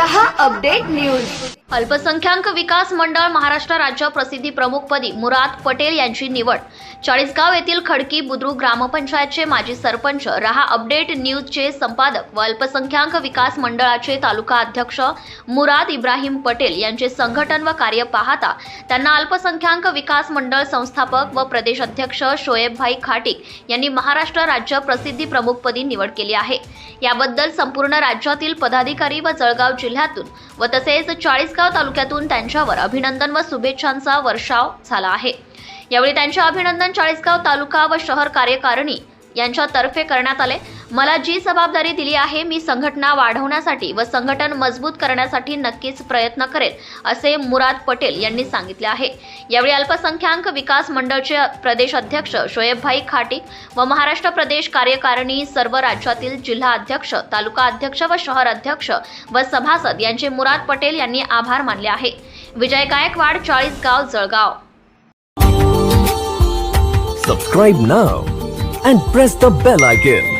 रहा update news अल्पसंख्याक विकास मंडळ महाराष्ट्र राज्य प्रसिद्धी प्रमुखपदी मुराद पटेल यांची निवड. चाळीसगाव येथील खडकी बुद्रुक ग्रामपंचायतचे माजी सरपंच रहा अपडेट न्यूजचे संपादक व अल्पसंख्याक विकास मंडळाचे तालुका अध्यक्ष मुराद इब्राहिम पटेल यांचे संघटन व कार्य पाहता त्यांना अल्पसंख्याक विकास मंडळ संस्थापक व प्रदेश अध्यक्ष शोएबभाई खाटिक यांनी महाराष्ट्र राज्य प्रसिद्धी प्रमुखपदी निवड केली आहे. याबद्दल संपूर्ण राज्यातील पदाधिकारी व जळगाव जिल्ह्यातून व तसेच चाळीस चाळीसगाव तालुक्यातून त्यांच्यावर अभिनंदन व शुभेच्छांचा वर्षाव झाला आहे. यावेळी त्यांचे अभिनंदन चाळीसगाव तालुका व शहर कार्यकारिणी यांच्यातर्फे करण्यात आले. मला जी जबाबदारी दिली आहे मी संघटना वाढवण्यासाठी व संघटन मजबूत करण्यासाठी नक्कीच प्रयत्न करेल असे मुराद पटेल यांनी सांगितले आहे. यावेळी अल्पसंख्याक विकास मंडळचे प्रदेश अध्यक्ष शोएबभाई खाटिक व महाराष्ट्र प्रदेश कार्यकारिणी सर्व राज्यातील जिल्हा अध्यक्ष तालुका अध्यक्ष व शहर अध्यक्ष व सभासद यांचे मुराद पटेल यांनी आभार मानले आहे. Vijay Gaikwad Chalisgaon Jalgaon. Subscribe now and press the bell icon.